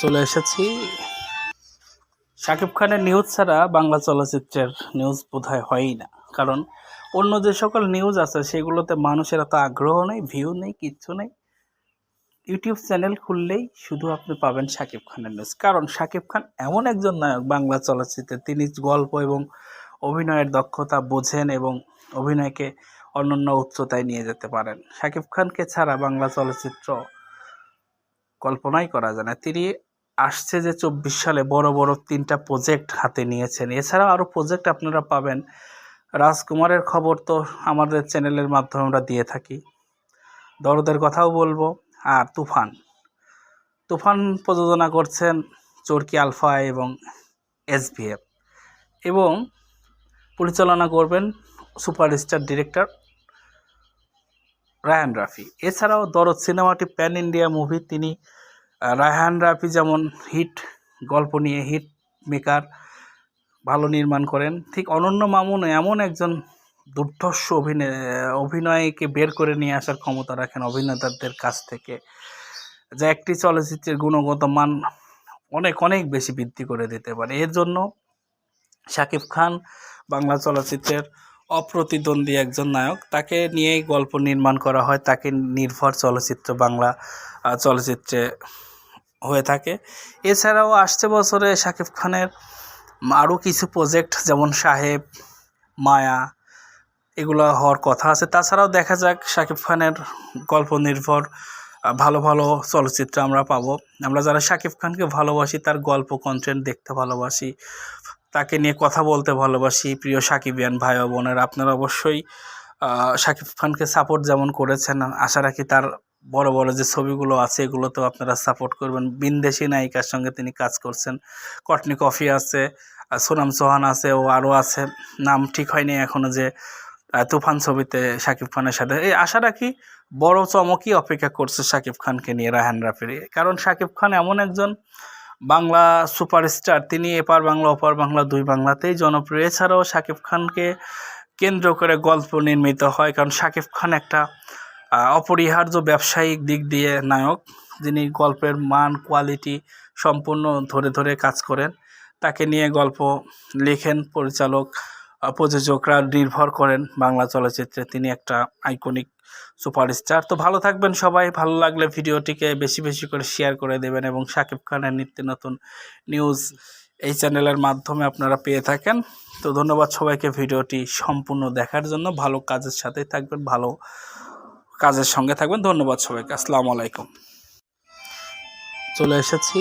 চলে এসেছি। শাকিব খানের নিউজ ছাড়া বাংলা চলচ্চিত্রের নিউজ বোধহয় হয়ই না। কারণ অন্য যে সকল নিউজ আছে, সেগুলোতে মানুষের এত আগ্রহ নেই ভিউ নেই, কিচ্ছু নেই। ইউটিউব চ্যানেল খুললেই শুধু আপনি পাবেন শাকিব খানের নিউজ কারণ শাকিব খান এমন একজন নায়ক বাংলা চলচ্চিত্রে, তিনি গল্প এবং অভিনয়ের দক্ষতা বোঝেন এবং অভিনয়কে অনন্য উচ্চতায় নিয়ে যেতে পারেন। শাকিব খানকে ছাড়া বাংলা চলচ্চিত্র কল্পনাই করা যায় না। তিনি আসছে যে চব্বিশ সালে বড় বড় তিনটা প্রজেক্ট হাতে নিয়েছেন। এছাড়াও আরও প্রজেক্ট আপনারা পাবেন। রাজকুমারের খবর তো আমাদের চ্যানেলের মাধ্যমে আমরা দিয়ে থাকি। দরদের কথাও বলব। আর তুফান। তুফান প্রযোজনা করছেন চরকি আলফা এবং এসভিএফ এবং পরিচালনা করবেন সুপারস্টার ডিরেক্টর রায়ান রাফি। এছাড়াও দরদ সিনেমাটি প্যান ইন্ডিয়া মুভি তিনি রায়হান রাফি যেমন হিট গল্প নিয়ে হিট মেকার ভালো নির্মাণ করেন। ঠিক অনন্য মামুন এমন একজন দুর্ধর্ষ অভিনয় অভিনয়কে বের করে নিয়ে আসার ক্ষমতা রাখেন অভিনেতাদের কাছ থেকে, যা একটি চলচ্চিত্রের গুণগত মান অনেক অনেক বেশি বৃদ্ধি করে দিতে পারে। এর জন্য শাকিব খান বাংলা চলচ্চিত্রের অপ্রতিদ্বন্দ্বী একজন নায়ক। তাকে নিয়েই গল্প নির্মাণ করা হয়। তাকে নির্ভর চলচ্চিত্র বাংলা চলচ্চিত্রে হয়ে থাকে। এছাড়াও আসছে বছরে শাকিব খানের আরও কিছু প্রজেক্ট যেমন সাহেব, মায়া, এগুলো হওয়ার কথা আছে। তাছাড়াও দেখা যাক শাকিব খানের গল্প নির্ভর ভালো ভালো চলচ্চিত্র আমরা পাবো। আমরা যারা শাকিব খানকে ভালোবাসি, তার গল্প কন্টেন্ট দেখতে ভালোবাসি, তাকে নিয়ে কথা বলতে ভালোবাসি। প্রিয় সাকিবিয়ান ভাই বোনের, আপনারা অবশ্যই শাকিব খানকে সাপোর্ট যেমন করেছেন, আশা রাখি তার বড় বড় যে ছবিগুলো আছে, এগুলোতেও আপনারা সাপোর্ট করবেন। বিনদেশি নায়িকার সঙ্গে তিনি কাজ করছেন। কটনি কফি আছে সোনাম চৌহান আছে, ও আরও আছে। নাম ঠিক হয়নি এখনও যে তুফান ছবিতে শাকিব খানের সাথে। এই আশা রাখি বড় চমকই অপেক্ষা করছে শাকিব খানকে নিয়ে রাহান রাফির। কারণ শাকিব খান এমন একজন বাংলা সুপারস্টার। তিনি এপার বাংলা, ওপার বাংলা, দুই বাংলাতেই জনপ্রিয়। এছাড়াও শাকিব খানকে কেন্দ্র করে গল্প নির্মিত হয়। কারণ শাকিব খান একটা অপরিহার্য ব্যবসায়িক দিক দিয়ে নায়ক, যিনি গল্পের মান কোয়ালিটি সম্পূর্ণ ধরে ধরে কাজ করেন। তাকে নিয়ে গল্প লেখেন পরিচালক প্রযোজকরা নির্ভর করেন বাংলা চলচ্চিত্রে। তিনি একটা আইকনিক সুপারস্টার তো ভালো থাকবেন সবাই। ভালো লাগলে ভিডিওটিকে বেশি বেশি করে শেয়ার করে দেবেন এবং শাকিব খানের নিত্য নতুন নিউজ এই চ্যানেলের মাধ্যমে আপনারা পেয়ে থাকেন। তো ধন্যবাদ সবাইকে ভিডিওটি সম্পূর্ণ দেখার জন্য। ভালো কাজের সাথে থাকবেন। ভালো কাজের সঙ্গে থাকবেন। ধন্যবাদ সবাইকে। আসসালামু আলাইকুম। চলে এসেছি